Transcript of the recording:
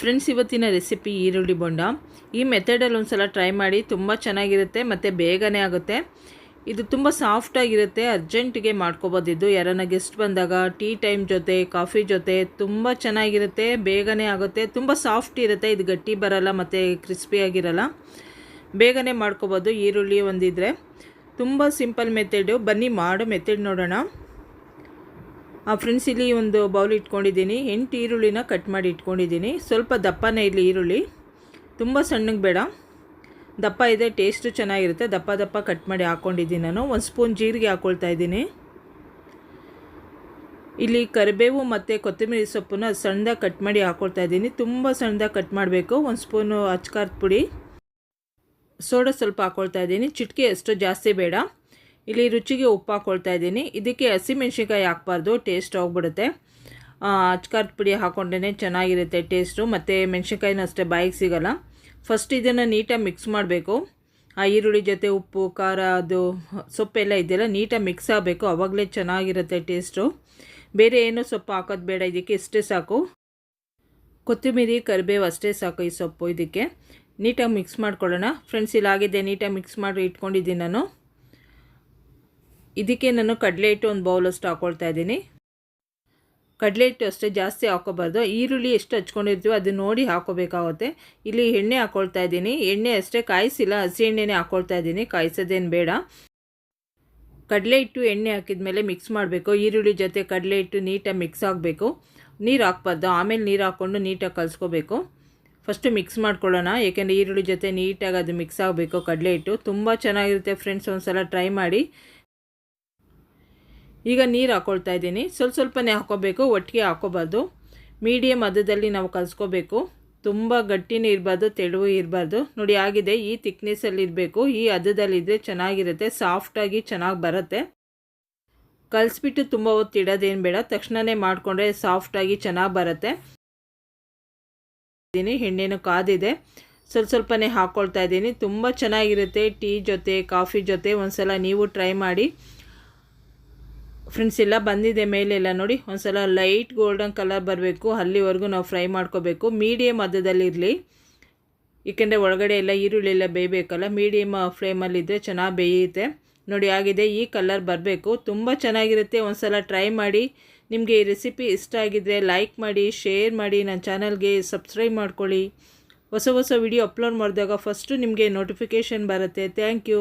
Friends ಇವತ್ತಿನ recipe ಈರುಳ್ಳಿ ಬೊಂಡ. ಈ ಮೆಥಡಲ್ಲಿ ಒಂದು ಸಲ ಟ್ರೈ ಮಾಡಿ, ತುಂಬ ಚೆನ್ನಾಗಿರುತ್ತೆ ಮತ್ತು ಬೇಗನೆ ಆಗುತ್ತೆ. ಇದು ತುಂಬ ಸಾಫ್ಟಾಗಿರುತ್ತೆ ಅರ್ಜೆಂಟಿಗೆ ಮಾಡ್ಕೋಬೋದಿದ್ದು. ಯಾರನ್ನ ಗೆಸ್ಟ್ ಬಂದಾಗ ಟೀ ಟೈಮ್ ಜೊತೆ ಕಾಫಿ ಜೊತೆ ತುಂಬ ಚೆನ್ನಾಗಿರುತ್ತೆ, ಬೇಗನೆ ಆಗುತ್ತೆ. ತುಂಬ ಸಾಫ್ಟ್ ಇರುತ್ತೆ, ಇದು ಗಟ್ಟಿ ಬರಲ್ಲ ಮತ್ತು ಕ್ರಿಸ್ಪಿಯಾಗಿರಲ್ಲ ಬೇಗನೆ ಮಾಡ್ಕೋಬೋದು ಈರುಳ್ಳಿ ಒಂದಿದ್ರೆ. ತುಂಬ ಸಿಂಪಲ್ ಮೆಥಡು ಬನ್ನಿ, ಮಾಡೋ ಮೆಥಡ್ ನೋಡೋಣ. ಫ್ರೆಂಡ್ಸ್ ಇಲ್ಲಿ ಒಂದು ಬೌಲ್ ಇಟ್ಕೊಂಡಿದ್ದೀನಿ. ಎಂಟು ಈರುಳ್ಳಿನ ಕಟ್ ಮಾಡಿ ಇಟ್ಕೊಂಡಿದ್ದೀನಿ. ಸ್ವಲ್ಪ ದಪ್ಪನೇ ಇರಲಿ ಈರುಳ್ಳಿ. ತುಂಬ ಸಣ್ಣಗೆ ಬೇಡ. ದಪ್ಪ ಇದೆ, ಟೇಸ್ಟು ಚೆನ್ನಾಗಿರುತ್ತೆ. ದಪ್ಪ ದಪ್ಪ ಕಟ್ ಮಾಡಿ ಹಾಕ್ಕೊಂಡಿದ್ದೀನಿ ನಾನು. ಒಂದು ಸ್ಪೂನ್ ಜೀರಿಗೆ ಹಾಕ್ಕೊಳ್ತಾ ಇದ್ದೀನಿ. ಇಲ್ಲಿ ಕರಿಬೇವು ಮತ್ತು ಕೊತ್ತಂಬರಿ ಸೊಪ್ಪನ್ನು ಸಣ್ಣದಾಗಿ ಕಟ್ ಮಾಡಿ ಹಾಕ್ಕೊಳ್ತಾ ಇದ್ದೀನಿ. ತುಂಬ ಸಣ್ಣದಾಗಿ ಕಟ್ ಮಾಡಬೇಕು. ಒಂದು ಸ್ಪೂನು ಅಚ್ಕಾರದ ಪುಡಿ. ಸೋಡಾ ಸ್ವಲ್ಪ ಹಾಕ್ಕೊಳ್ತಾ ಇದ್ದೀನಿ. ಚಿಟಿಕೆ ಅಷ್ಟು ಜಾಸ್ತಿ ಬೇಡ. ಇಲ್ಲಿ ರುಚಿಗೆ ಉಪ್ಪು ಹಾಕ್ಕೊಳ್ತಾ ಇದ್ದೀನಿ. ಇದಕ್ಕೆ ಹಸಿಮೆಣ್ಸಿನ್ಕಾಯಿ ಹಾಕ್ಬಾರ್ದು ಟೇಸ್ಟ್ ಹೋಗ್ಬಿಡುತ್ತೆ. ಅಚ್ಕಾರದ ಪುಡಿ ಹಾಕ್ಕೊಂಡೇ ಚೆನ್ನಾಗಿರುತ್ತೆ ಟೇಸ್ಟು ಮತ್ತು ಮೆಣ್ಸಿನ್ಕಾಯಿನೂ ಅಷ್ಟೇ ಬಾಯಿಗೆ ಸಿಗೋಲ್ಲ. ಫಸ್ಟ್ ಇದನ್ನು ನೀಟಾಗಿ ಮಿಕ್ಸ್ ಮಾಡಬೇಕು. ಆ, ಈರುಳ್ಳಿ ಜೊತೆ ಉಪ್ಪು, ಖಾರ, ಅದು ಸೊಪ್ಪೆಲ್ಲ ಇದೆಯಲ್ಲ ನೀಟಾಗಿ ಮಿಕ್ಸ್ ಆಗಬೇಕು. ಆವಾಗಲೇ ಚೆನ್ನಾಗಿರುತ್ತೆ ಟೇಸ್ಟು ಬೇರೆ ಏನೂ ಸೊಪ್ಪು ಹಾಕೋದು ಬೇಡ, ಇದಕ್ಕೆ ಇಷ್ಟೇ ಸಾಕು. ಕೊತ್ತಂಬರಿ, ಕರಿಬೇವು ಅಷ್ಟೇ ಸಾಕು ಈ ಸೊಪ್ಪು ಇದಕ್ಕೆ. ನೀಟಾಗಿ ಮಿಕ್ಸ್ ಮಾಡ್ಕೊಳ್ಳೋಣ. ಫ್ರೆಂಡ್ಸ್ ಇಲ್ಲಾಗಿದೆ ನೀಟಾಗಿ ಮಿಕ್ಸ್ ಮಾಡಿ ಇಟ್ಕೊಂಡಿದ್ದೀನಿ ನಾನು. ಇದಕ್ಕೆ ನಾನು ಕಡಲೆ ಹಿಟ್ಟು ಒಂದು ಬೌಲಷ್ಟು ಹಾಕ್ಕೊಳ್ತಾ ಇದ್ದೀನಿ. ಕಡಲೆ ಹಿಟ್ಟು ಅಷ್ಟೇ ಜಾಸ್ತಿ ಹಾಕೋಬಾರ್ದು. ಈರುಳ್ಳಿ ಎಷ್ಟು ಹಚ್ಕೊಂಡಿರ್ತೀವೋ ಅದು ನೋಡಿ ಹಾಕೋಬೇಕಾಗುತ್ತೆ. ಇಲ್ಲಿ ಎಣ್ಣೆ ಹಾಕ್ಕೊಳ್ತಾ ಇದ್ದೀನಿ. ಎಣ್ಣೆ ಅಷ್ಟೇ ಕಾಯಿಸಿಲ್ಲ, ಹಸಿ ಎಣ್ಣೆನೇ ಹಾಕ್ಕೊಳ್ತಾ ಇದ್ದೀನಿ. ಕಾಯಿಸೋದೇನು ಬೇಡ. ಕಡಲೆ ಹಿಟ್ಟು ಎಣ್ಣೆ ಹಾಕಿದ ಮೇಲೆ ಮಿಕ್ಸ್ ಮಾಡಬೇಕು. ಈರುಳ್ಳಿ ಜೊತೆ ಕಡಲೆ ಹಿಟ್ಟು ನೀಟಾಗಿ ಮಿಕ್ಸ್ ಆಗಬೇಕು. ನೀರು ಹಾಕ್ಬಾರ್ದು. ಆಮೇಲೆ ನೀರು ಹಾಕ್ಕೊಂಡು ನೀಟಾಗಿ ಕಲಿಸ್ಕೋಬೇಕು. ಫಸ್ಟು ಮಿಕ್ಸ್ ಮಾಡ್ಕೊಳ್ಳೋಣ. ಏಕೆಂದರೆ ಈರುಳ್ಳಿ ಜೊತೆ ನೀಟಾಗಿ ಅದು ಮಿಕ್ಸ್ ಆಗಬೇಕು ಕಡಲೆ ಹಿಟ್ಟು. ತುಂಬ ಚೆನ್ನಾಗಿರುತ್ತೆ. ಫ್ರೆಂಡ್ಸ್ ಒಂದು ಸಲ ಟ್ರೈ ಮಾಡಿ. ಈಗ ನೀರು ಹಾಕ್ಕೊಳ್ತಾ ಇದ್ದೀನಿ. ಸ್ವಲ್ಪ ಸ್ವಲ್ಪನೇ ಹಾಕ್ಕೋಬೇಕು ಒಟ್ಟಿಗೆ ಹಾಕ್ಕೋಬಾರ್ದು ಮೀಡಿಯಮ್ ಮಧ್ಯದಲ್ಲಿ ನಾವು ಕಲಿಸ್ಕೋಬೇಕು. ತುಂಬ ಗಟ್ಟಿನೂ ಇರಬಾರ್ದು, ತೆಳುವು ಇರಬಾರ್ದು. ನೋಡಿ, ಆಗಿದೆ. ಈ ತಿಕ್ನೆಸ್ಸಲ್ಲಿ ಇರಬೇಕು. ಈ ಹದದಲ್ಲಿದ್ದರೆ ಚೆನ್ನಾಗಿರುತ್ತೆ. ಸಾಫ್ಟಾಗಿ ಚೆನ್ನಾಗಿ ಬರುತ್ತೆ. ಕಲಿಸ್ಬಿಟ್ಟು ತುಂಬ ಹೊತ್ತು ಇಡೋದೇನು ಬೇಡ. ತಕ್ಷಣವೇ ಮಾಡಿಕೊಂಡ್ರೆ ಸಾಫ್ಟಾಗಿ ಚೆನ್ನಾಗಿ ಬರುತ್ತೆ. ಎಣ್ಣೆನೂ ಕಾದಿದೆ. ಸ್ವಲ್ಪ ಸ್ವಲ್ಪನೇ ಹಾಕ್ಕೊಳ್ತಾ ಇದ್ದೀನಿ. ತುಂಬ ಚೆನ್ನಾಗಿರುತ್ತೆ. ಟೀ ಜೊತೆ, ಕಾಫಿ ಜೊತೆ ಒಂದು ನೀವು ಟ್ರೈ ಮಾಡಿ. ಫ್ರೆಂಡ್ಸ್ ಎಲ್ಲ ಬಂದಿದೆ ಮೇಲೆಲ್ಲ ನೋಡಿ. ಒಂದು ಸಲ ಲೈಟ್ ಗೋಲ್ಡನ್ ಕಲರ್ ಬರಬೇಕು. ಅಲ್ಲಿವರೆಗೂ ನಾವು ಫ್ರೈ ಮಾಡ್ಕೋಬೇಕು. ಮೀಡಿಯಮ್ ಮಧ್ಯದಲ್ಲಿರಲಿ ಏಕೆಂದರೆ ಒಳಗಡೆ ಎಲ್ಲ ಈರುಳ್ಳಿ ಎಲ್ಲ ಬೇಯಬೇಕಲ್ಲ ಮೀಡಿಯಮ್ ಫ್ಲೇಮಲ್ಲಿದ್ದರೆ ಚೆನ್ನಾಗಿ ಬೇಯುತ್ತೆ. ನೋಡಿ, ಆಗಿದೆ. ಈ ಕಲರ್ ಬರಬೇಕು. ತುಂಬ ಚೆನ್ನಾಗಿರುತ್ತೆ. ಒಂದು ಸಲ ಟ್ರೈ ಮಾಡಿ. ನಿಮಗೆ ಈ ರೆಸಿಪಿ ಇಷ್ಟ ಆಗಿದ್ದರೆ ಲೈಕ್ ಮಾಡಿ ಶೇರ್ ಮಾಡಿ. ನನ್ನ ಚಾನಲ್ಗೆ ಸಬ್ಸ್ಕ್ರೈಬ್ ಮಾಡ್ಕೊಳ್ಳಿ. ಹೊಸ ಹೊಸ ವಿಡಿಯೋ ಅಪ್ಲೋಡ್ ಮಾಡಿದಾಗ ಫಸ್ಟು ನಿಮಗೆ ನೋಟಿಫಿಕೇಷನ್ ಬರುತ್ತೆ. Thank you